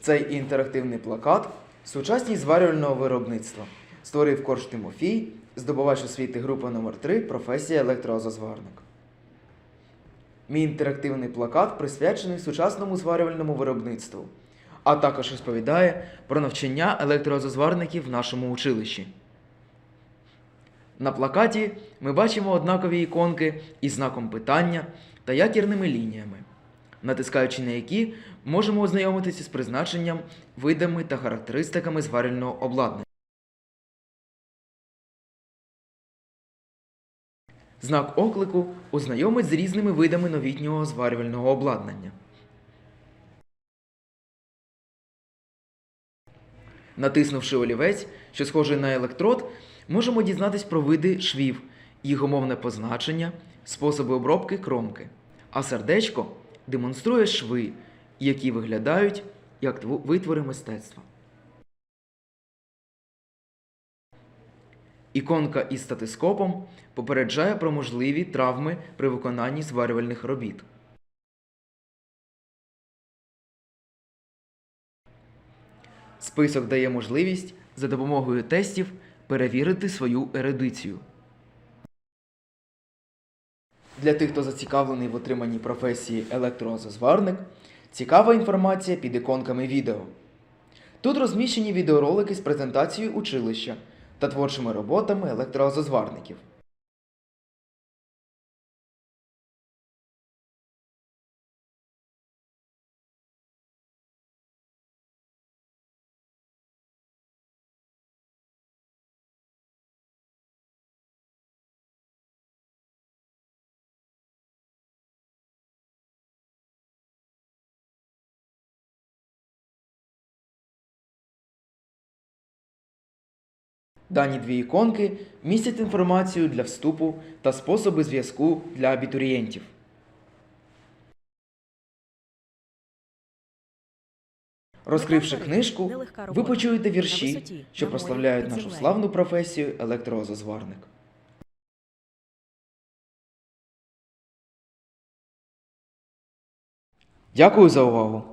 Цей інтерактивний плакат сучасність зварювального виробництва створив Корж Тимофій, здобувач освіти групи номер 3 професія електрозазварник. Мій інтерактивний плакат присвячений сучасному зварювальному виробництву, а також розповідає про навчання електрозазварників в нашому училищі. На плакаті ми бачимо однакові іконки із знаком питання та якірними лініями, натискаючи на які можемо ознайомитися з призначенням, видами та характеристиками зварювального обладнання. Знак оклику ознайомить з різними видами новітнього зварювального обладнання. Натиснувши олівець, що схожий на електрод, можемо дізнатись про види швів, їх умовне позначення, способи обробки кромки. А сердечко демонструє шви, які виглядають як витвори мистецтва. Іконка із статископом попереджає про можливі травми при виконанні зварювальних робіт. Список дає можливість за допомогою тестів перевірити свою ерудицію. Для тих, хто зацікавлений в отриманні професії електрозазварник, цікава інформація під іконками відео. Тут розміщені відеоролики з презентацією училища та творчими роботами електрозазварників. Дані дві іконки містять інформацію для вступу та способи зв'язку для абітурієнтів. Розкривши книжку, ви почуєте вірші, що прославляють нашу славну професію електрозазварник. Дякую за увагу!